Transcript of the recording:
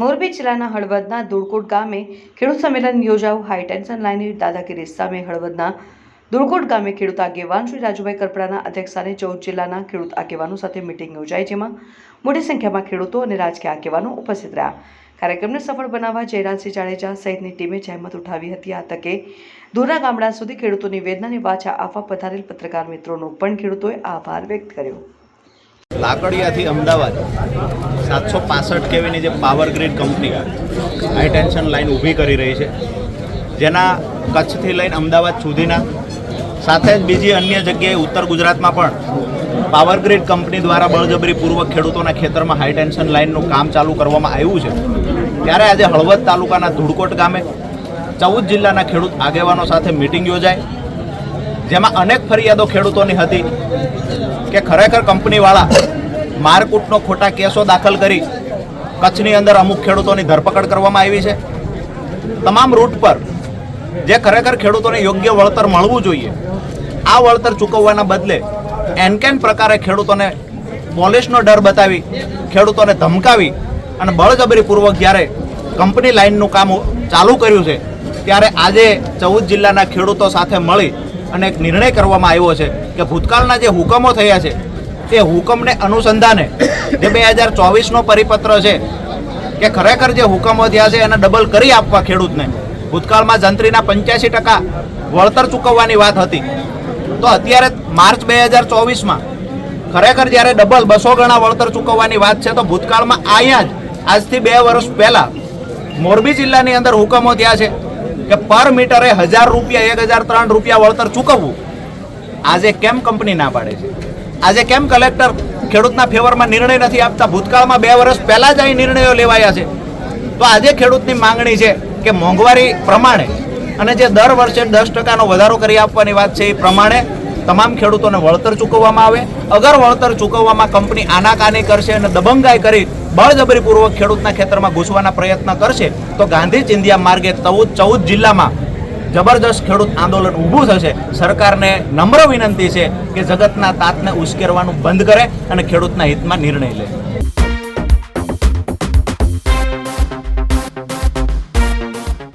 મોરબી જિલ્લાના હળવદના ધુળકોટ ગામે ખેડૂત સંમેલન યોજાયું. હાઈ ટેન્શન લાઇનની દાદાગીરી સામે હળવદના ધુળકોટ ગામે ખેડૂત આગેવાન શ્રી રાજુભાઈ કરપડાના અધ્યક્ષસ્થાને ચૌદ જિલ્લાના ખેડૂત આગેવાનો સાથે મિટિંગ યોજાઈ, જેમાં મોટી સંખ્યામાં ખેડૂતો અને રાજકીય આગેવાનો ઉપસ્થિત રહ્યા. કાર્યક્રમને સફળ બનાવવા જયરાજસિંહ જાડેજા સહિતની ટીમે જહેમત ઉઠાવી હતી. આ તકે દૂરના ગામડા સુધી ખેડૂતોની વેદનાની વાચા આપવા પધારેલ પત્રકાર મિત્રોનો પણ ખેડૂતોએ આભાર વ્યક્ત કર્યો. લાકડિયાથી અમદાવાદ, સાતસો પાસઠ કેવીની જે power grid company high tension line ઊભી કરી રહી છે. જેના કચ્છથી લઈને અમદાવાદ સુધીના, સાથે જ બીજી અન્ય જગ્યાએ ઉત્તર ગુજરાતમાં પણ પાવર ગ્રીડ કંપની દ્વારા બળજબરીપૂર્વક ખેડૂતોના ખેતરમાં હાઈ ટેન્શન લાઇનનું કામ ચાલુ કરવામાં આવ્યું છે. ત્યારે આજે હળવદ તાલુકાના ધુડકોટ ગામે ચૌદ જિલ્લાના ખેડૂત આગેવાનો સાથે મિટિંગ યોજાઈ. જેમાં અનેક ફરિયાદો ખેડૂતોની હતી. કે ખરેખર કંપનીવાળા મારકૂટનો ખોટા કેસો દાખલ કરી કચ્છની અંદર અમુક ખેડૂતોની ધરપકડ કરવામાં આવી છે. તમામ રૂટ પર જે ખરેખર ખેડૂતોને યોગ્ય વળતર મળવું જોઈએ, આ વળતર ચૂકવવાના બદલે એનકેન પ્રકારે ખેડૂતોને પોલીસનો ડર બતાવી, ખેડૂતોને ધમકાવી અને બળજબરીપૂર્વક જ્યારે કંપની લાઇનનું કામ ચાલુ કર્યું છે, ત્યારે આજે ચૌદ જિલ્લાના ખેડૂતો સાથે મળી અને એક નિર્ણય કરવામાં આવ્યો છે કે ભૂતકાળના જે હુકમો થયા છે, તે હુકમને અનુસંધાને જે બે હજાર ચોવીસનો પરિપત્ર છે કે ખરેખર જે હુકમો થયા છે એને ડબલ કરી આપવા ખેડૂતને. ભૂતકાળમાં જંત્રીના પંચ્યાસી ટકા વળતર ચૂકવવાની વાત હતી. તો અત્યારે માર્ચ બે હજાર ચોવીસમાં ખરેખર જ્યારે ડબલ બસો ગણા વળતર ચૂકવવાની વાત છે, તો ભૂતકાળમાં અહીંયા જ આજથી બે વર્ષ પહેલાં મોરબી જિલ્લાની અંદર હુકમો થયા છે. કે પર મીટરે હજાર રૂપિયા, એક હજાર, ત્રણ રૂપિયા વળતર ચૂકવવું, આજે કેમ કંપની ના પાડે છે? આજે કેમ કલેક્ટર ખેડૂતના ફેવરમાં નિર્ણય નથી આપતા? ભૂતકાળમાં બે વર્ષ પહેલાં જ અહીં નિર્ણયો લેવાયા છે. તો આજે ખેડૂતની માંગણી છે કે મોંઘવારી પ્રમાણે અને જે દર વર્ષે દસ ટકાનો વધારો કરી આપવાની વાત છે એ પ્રમાણે તમામ ખેડૂતોને વળતર ચૂકવવામાં આવે. અગર વળતર ચૂકવવામાં કંપની આનાકાની કરશે અને દબંગાઈ કરી બળજબરીપૂર્વક ખેડૂતના ખેતરમાં ઘૂસવાના પ્રયત્ન કરશે, તો ગાંધી ચિંધિયા માર્ગે ચૌદ ચૌદ જિલ્લામાં જબરજસ્ત ખેડૂત આંદોલન ઊભું થશે. સરકારને નમ્ર વિનંતી છે કે જગતના તાતને ઉશ્કેરવાનું બંધ કરે અને ખેડૂતના હિતમાં નિર્ણય લે.